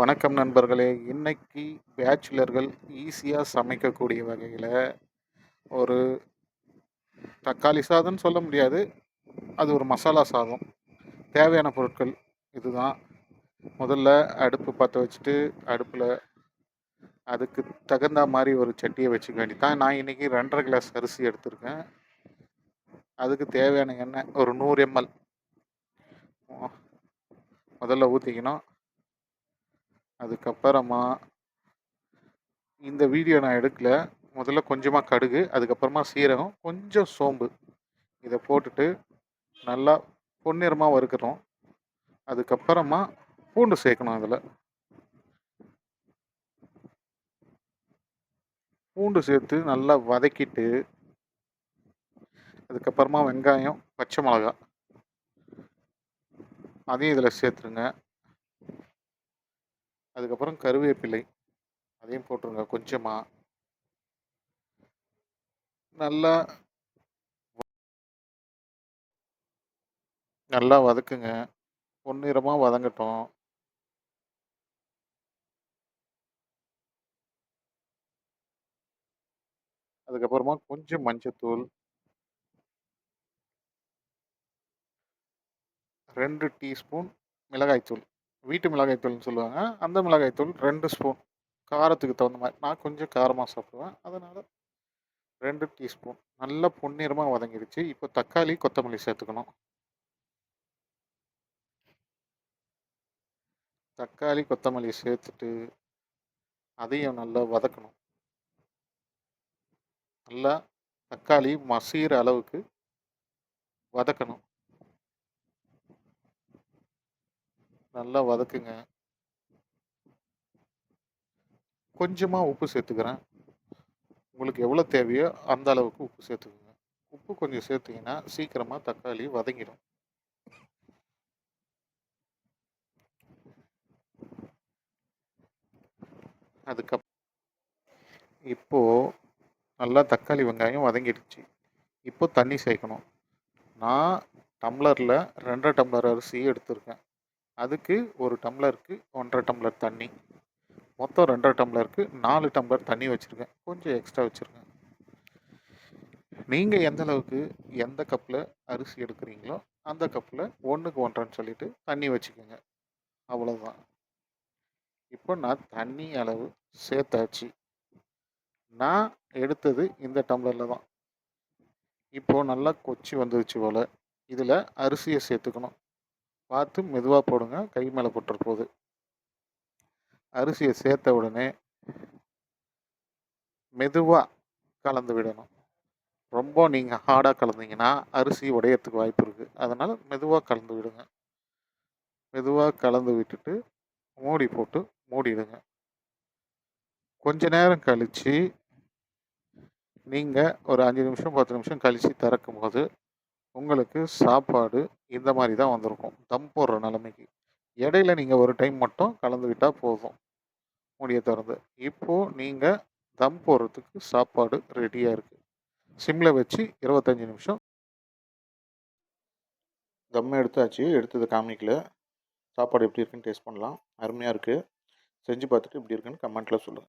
வணக்கம் நண்பர்களே. இன்னைக்கு பேச்சுலர்கள் ஈஸியாக சமைக்கக்கூடிய வகையில் ஒரு தக்காளி சாதம்னு சொல்ல முடியாது. அது ஒரு மசாலா சாதம். தேவையான பொருட்கள் இதுதான். முதல்ல அடுப்பு பற்ற வச்சுட்டு அடுப்பில் அதுக்கு தகுந்த மாதிரி ஒரு சட்டியை வச்சுக்க வேண்டியதான் நான் இன்றைக்கி ரெண்டரை கிளாஸ் அரிசி எடுத்திருக்கேன். அதுக்கு தேவையான எண்ணெய் ஒரு நூறு எம்எல் முதல்ல ஊற்றிக்கணும் அதுக்கப்புறமா இந்த வீடியோ நான் எடுக்கல. முதல்ல கொஞ்சமாக கடுகு அதுக்கப்புறமா சீரகம் கொஞ்சம் சோம்பு. இதை போட்டுட்டு நல்லா பொன்னிறமாக வறுக்கிறோம் அதுக்கப்புறமா பூண்டு சேர்க்கணும் அதில். பூண்டு சேர்த்து நல்லா வதக்கிட்டு அதுக்கப்புறமா வெங்காயம் பச்சை மிளகா அதையும் இதில் சேர்த்துருங்க. அதுக்கப்புறம் கருவேப்பிலை அதையும் போட்டுருங்க கொஞ்சமாக நல்லா நல்லா வதக்குங்க. பொன்னிறமாக வதங்கட்டும். அதுக்கப்புறமா கொஞ்சம் மஞ்சத்தூள். ரெண்டு டீஸ்பூன் மிளகாய்த்தூள். வீட்டு மிளகாய்த்தூள்னு சொல்லுவாங்க. அந்த மிளகாய்த்தூள் ரெண்டு ஸ்பூன் காரத்துக்கு தகுந்த மாதிரி. நான் கொஞ்சம் காரமாக சாப்பிடுவேன். அதனால் ரெண்டு டீஸ்பூன் நல்லா பொன்னிறமாக வதங்கிடுச்சு இப்போ தக்காளி கொத்தமல்லி சேர்த்துக்கணும். தக்காளி கொத்தமல்லி சேர்த்துட்டு அதையும் நல்லா வதக்கணும். நல்லா தக்காளி மசீர அளவுக்கு வதக்கணும். நல்லா வதக்குங்க. கொஞ்சமாக உப்பு சேர்த்துக்கிறேன். உங்களுக்கு எவ்வளோ தேவையோ அந்த அளவுக்கு உப்பு சேர்த்துக்குங்க. உப்பு கொஞ்சம் சேர்த்திங்கன்னா சீக்கிரமாக தக்காளி வதங்கிடும். அதுக்கப் இப்போது நல்லா தக்காளி வெங்காயம் வதங்கிடுச்சு. இப்போ தண்ணி சேர்க்கணும். நான் டம்ளரில் ரெண்டரை டம்ளர் அரிசி எடுத்திருக்கேன். அதுக்கு ஒரு டம்ளருக்கு ஒன்றரை டம்ளர் தண்ணி. மொத்தம் ரெண்டரை டம்ளருக்கு நாலு டம்ளர் தண்ணி வச்சுருக்கேன். கொஞ்சம் எக்ஸ்ட்ரா வச்சுருக்கேன். நீங்கள் எந்த அளவுக்கு எந்த கப்பில் அரிசி எடுக்கிறீங்களோ அந்த கப்பில் ஒன்றுக்கு ஒன்றரைன்னு சொல்லிவிட்டு தண்ணி வச்சுக்கோங்க. அவ்வளோதான் இப்போ நான் தண்ணி அளவு சேர்த்தாச்சு. நான் எடுத்தது இந்த டம்ளரில் தான். இப்போது நல்லா கொச்சி வந்துருச்சு போல். இதில் அரிசியை சேர்த்துக்கணும். பார்த்து மெதுவாக போடுங்க. கை மேலே போட்டுற போகுது அரிசியை சேர்த்த உடனே மெதுவாக கலந்து விடணும். ரொம்ப நீங்கள் ஹார்டாக கலந்தீங்கன்னா அரிசி உடையறதுக்கு வாய்ப்பு இருக்குது அதனால் மெதுவாக கலந்து விடுங்க. மெதுவாக கலந்து விட்டுட்டு மூடி போட்டு மூடிடுங்க. கொஞ்ச நேரம் கழித்து நீங்கள் ஒரு அஞ்சு நிமிஷம் பத்து நிமிஷம் கழித்து திறக்கும் போது உங்களுக்கு சாப்பாடு இந்த மாதிரி தான் வந்திருக்கும். தம் போடுற நிலைமைக்கு. இடையில நீங்கள் ஒரு டைம் மட்டும் கலந்து விட்டால் போதும். முடிய திறந்து. இப்போது நீங்கள் தம் போடுறதுக்கு சாப்பாடு ரெடியாக இருக்குது சிம்மில் வச்சு இருபத்தஞ்சி நிமிஷம். தம் எடுத்தாச்சு. எடுத்தது காமிக்கல. சாப்பாடு எப்படி இருக்குன்னு டேஸ்ட் பண்ணலாம். அருமையாக இருக்குது செஞ்சு பார்த்துட்டு இப்படி இருக்குன்னு கமெண்ட்டில் சொல்லுங்கள்